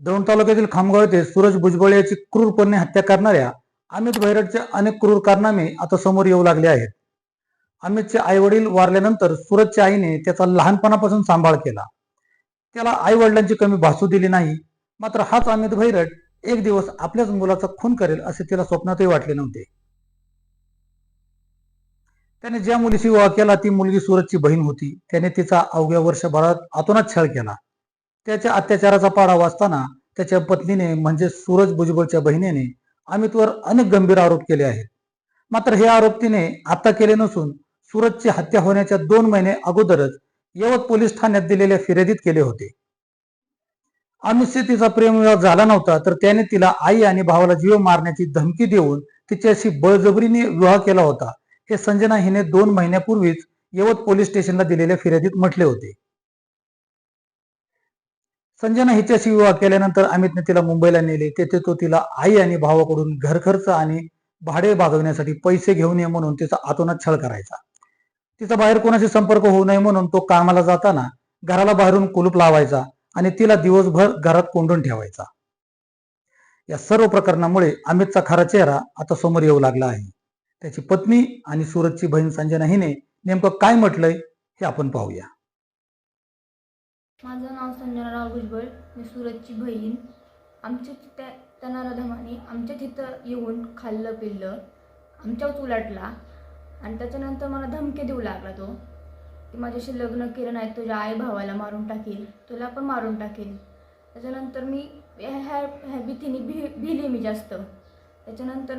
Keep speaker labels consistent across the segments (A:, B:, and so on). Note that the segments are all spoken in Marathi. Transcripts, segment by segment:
A: दौंड तालुक्यातील खामगाव येथे सूरज भुजबळ याची क्रूरपणे हत्या करणाऱ्या अमित भैरटचे अनेक क्रूर कारनामे आता समोर येऊ लागले आहेत. अमितचे आई वडील वारल्यानंतर सूरजच्या आईने त्याचा लहानपणापासून सांभाळ केला. त्याला आई वडिलांची कमी भासू दिली नाही. मात्र हाच अमित भैरट एक दिवस आपल्याच मुलाचा खून करेल असे तिला स्वप्नातही वाटले नव्हते. त्याने ज्या मुलीशी विवाह केला ती मुलगी सूरजची बहीण होती. त्याने तिचा अवघ्या वर्षभरात आतोनात छळ केला. त्याच्या अत्याचाराचा पाडा वाचताना त्याच्या पत्नीने म्हणजे सूरज भुजबळच्या बहिणीने अमितवर अनेक गंभीर आरोप केले आहेत. मात्र हे आरोप तिने आता केले नसून सूरजची हत्या होण्याच्या दोन महिने अगोदरच यवत पोलीस ठाण्यात दिलेल्या फिर्यादीत केले होते. अमितशी तिचा प्रेमविवाह झाला नव्हता तर त्याने तिला आई आणि भावाला जीव मारण्याची धमकी देऊन तिच्याशी बळजबरीने विवाह केला होता. हे संजना हिने दोन महिन्यापूर्वीच यवत पोलीस स्टेशनला दिलेल्या फिर्यादीत म्हटले होते. संजना हिच्याशी विवाह केल्यानंतर अमितने तिला मुंबईला नेले. तेथे तो तिला आई आणि भावाकडून घर खर्च आणि भाडे भागवण्यासाठी पैसे घेऊन ये म्हणून तिचा आतोनात छळ करायचा. तिचा बाहेर कोणाशी संपर्क होऊ नये म्हणून तो कामाला जाताना घराला बाहेरून कुलूप लावायचा आणि तिला दिवसभर घरात कोंडून ठेवायचा. या सर्व प्रकरणामुळे अमितचा खरा चेहरा आता समोर येऊ लागला आहे. त्याची पत्नी आणि सूरजची बहीण संजना हिने नेमकं काय म्हटलंय हे आपण पाहूया.
B: माझं नाव संजनाराव भुजबळ मी सुरतची बहीण. आमच्या त्या त्यांना धमाने आमच्या तिथं येऊन खाल्लं पिल्लं. आमच्याच उलटला आणि त्याच्यानंतर मला धमकी देऊ लागला तो. की माझ्याशी लग्न केलं नाही तुझ्या आई भावाला मारून टाकेल तुला पण मारून टाकेल. त्याच्यानंतर मी ह्या ह्या भीतीने भी भिली मी जास्त. त्याच्यानंतर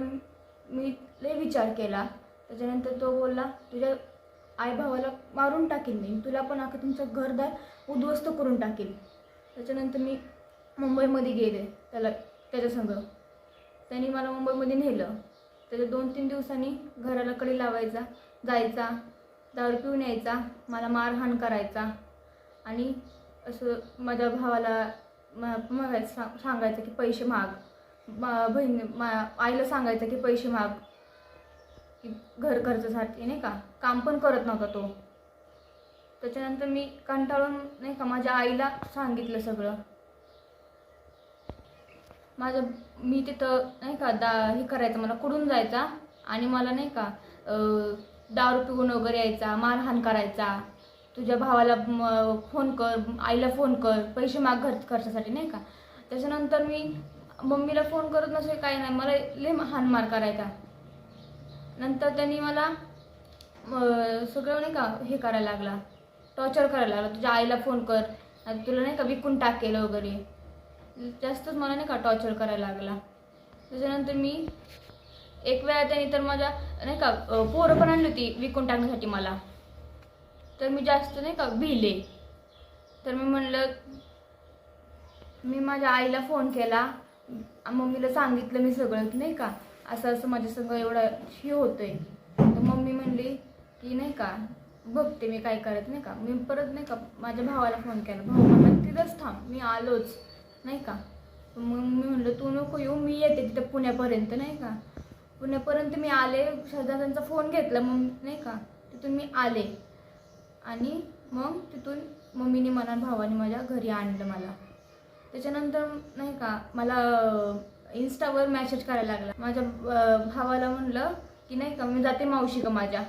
B: मी लय विचार केला. त्याच्यानंतर तो बोलला तुझ्या आई भावाला मारून टाकेन मी. तुला पण अख्खं तुमचं घरदार उद्ध्वस्त करून टाकेल त्याच्यानंतर मी मुंबईमध्ये गेले. त्याला त्याच्यासंग त्यांनी मला मुंबईमध्ये नेलं. त्याच्या दोन तीन दिवसांनी घराला कडे लावायचा जायचा दारू पिऊन यायचा मला मारहाण करायचा आणि असं माझ्या भावाला मागायचं सांग सांगायचं की पैसे माग. मा बहीण मा आईला सांगायचं की पैसे माग. की घर खर्चासाठी नाही का? काम पण करत नव्हता तो. त्याच्यानंतर मी कंटाळून नाही का माझ्या आईला सांगितलं सगळं. माझं मी तिथं नाही का दा हे करायचं मला कुडून जायचा आणि मला नाही का दारू पिऊन वगैरे यायचा मारहाण करायचा. तुझ्या भावाला फोन कर आईला फोन कर पैसे माग घर खर्चासाठी नाही का? त्याच्यानंतर मी मम्मीला फोन करत नसे काही नाही. मला लय हानमार करायचा. नंतर त्यांनी मला सगळं नाही का हे करायला लागला. टॉर्चर करायला लागला. तुझ्या आईला फोन कर. तुला नाही का विकून टाकेल वगैरे. जास्तच मला नाही का टॉर्चर करायला लागला. त्याच्यानंतर मी एक वेळा त्यांनी तर माझ्या नाही का पोरं पण आणली होती विकून टाकण्यासाठी मला. तर मी जास्त नाही का भिले. तर मी म्हणलं मी माझ्या आईला फोन केला. मम्मीला सांगितलं मी सगळं नाही का. असं असं माझ्या संग एवढं हे होतंय. तर मम्मी म्हणली की नाही का बघते मी काय करत नाही का. मी परत नाही का माझ्या भावाला फोन केला. भाऊ म्हणला तिथंच थांब मी आलोच. नाही का? मग मी म्हणलं तू नको येऊ मी येते तिथं पुण्यापर्यंत. नाही का? पुण्यापर्यंत मी आले सध्या फोन घेतला मग नाही का? तिथून मी आले. आणि मग तिथून मम्मीने मला भावाने माझ्या घरी आणलं मला. त्याच्यानंतर नाही का मला इन्स्टावर मॅसेज करायला लागला. माझ्या भावाला म्हणलं की नाही का मी जाते मावशी का माझ्या.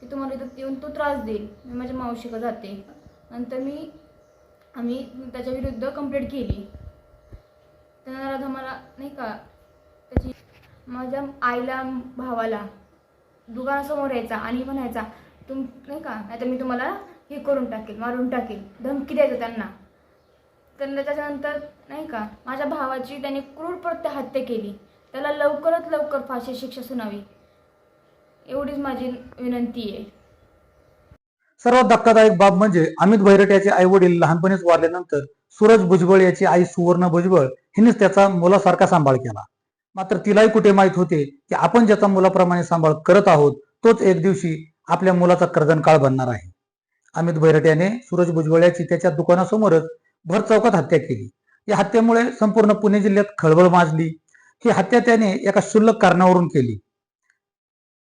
B: की तुम्हाला इथं येऊन तो त्रास देईल. मी माझ्या मावशी का जाते. नंतर मी आम्ही त्याच्या विरुद्ध कंप्लेंट केली. त्यानंतर आता मला नाही का त्याची माझ्या आईला भावाला दुकानासमोर यायचा आणि म्हणायचा तुम नाही का नाही मी तुम्हाला हे करून टाकेल मारून टाकेल. धमकी द्यायचं त्यांना. तर त्याच्यानंतर नाही का माझ्या भावाची त्याने क्रूरप्रत्य हत्या केली. त्याला लवकरात लवकर फाशी शिक्षा सुनावी. एवढीच माझी विनंती आहे.
A: सर्वात धक्कादायक बाब म्हणजे अमित भैरट याचे आई वडील लहानपणीच वारल्यानंतर सूरज भुजबळ याची आई सुवर्ण भुजबळ हिनेच त्याचा मुलासारखा सांभाळ केला. मात्र तिलाही कुठे माहीत होते की आपण ज्याचा मुलाप्रमाणे सांभाळ करत आहोत तोच एक दिवशी आपल्या मुलाचा कर्दनकाळ बनणार आहे. अमित भैरट याने सूरज भुजबळ याची त्याच्या दुकानासमोरच भर चौकात हत्या केली. या हत्येमुळे संपूर्ण पुणे जिल्ह्यात खळबळ माजली. ही हत्या त्याने एका क्षुल्लक कारणावरून केली.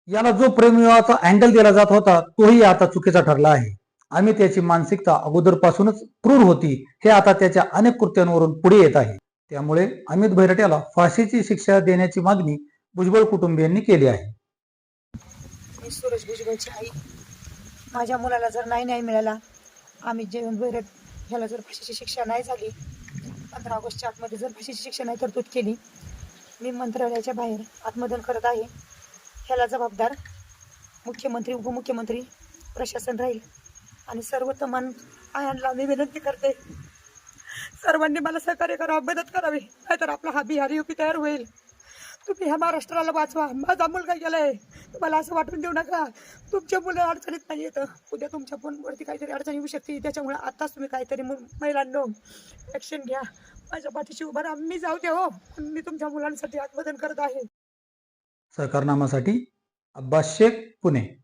A: याला जो प्रेमविवाहाचा अँगल दिला जात होता तोही आता चुकीचा ठरला आहे. अमित त्याची मानसिकता अगोदरपासूनच क्रूर होती हे आता त्याच्या अनेक कृत्यांवरून पुढे येत आहे. त्यामुळे अमित भैरट्याला फाशीची शिक्षा देण्याची मागणी भुजबळ कुटुंबियांनी केली आहे.
C: मी सूरज भुजबळची आई. माझ्या मुलाला जर नाही न्याय मिळाला आम्ही जेवण भैरट ह्याला जर भाषेची शिक्षा नाही झाली पंधरा ऑगस्टच्या आतमध्ये जर भाषेची शिक्षा नाही तरतूद केली मी मंत्रालयाच्या बाहेर आत्मदन करत आहे. ह्याला जबाबदार मुख्यमंत्री उपमुख्यमंत्री प्रशासन राहील. आणि सर्व तमान आयांना मी विनंती करते सर्वांनी मला सहकार्य करावं मदत करावी नाहीतर आपला हा बिहारी युपी तयार होईल. तुम्ही ह्या महाराष्ट्राला वाचवा. माझा मुलगा गेलाय. मला असं वाटून देऊ नका. तुमच्या मुलं अडचणीत नाही येतं. उद्या तुमच्या फोनवरती काहीतरी अडचण येऊ शकते. त्याच्यामुळे आत्ताच तुम्ही काहीतरी महिलांनो ॲक्शन घ्या. माझ्या पाठीशी उभा राहा. मी जाऊ दे हो. पण मी तुमच्या मुलांसाठी आत्मदन करत आहे.
A: सहकारनामासाठी अब्बास शेख पुणे.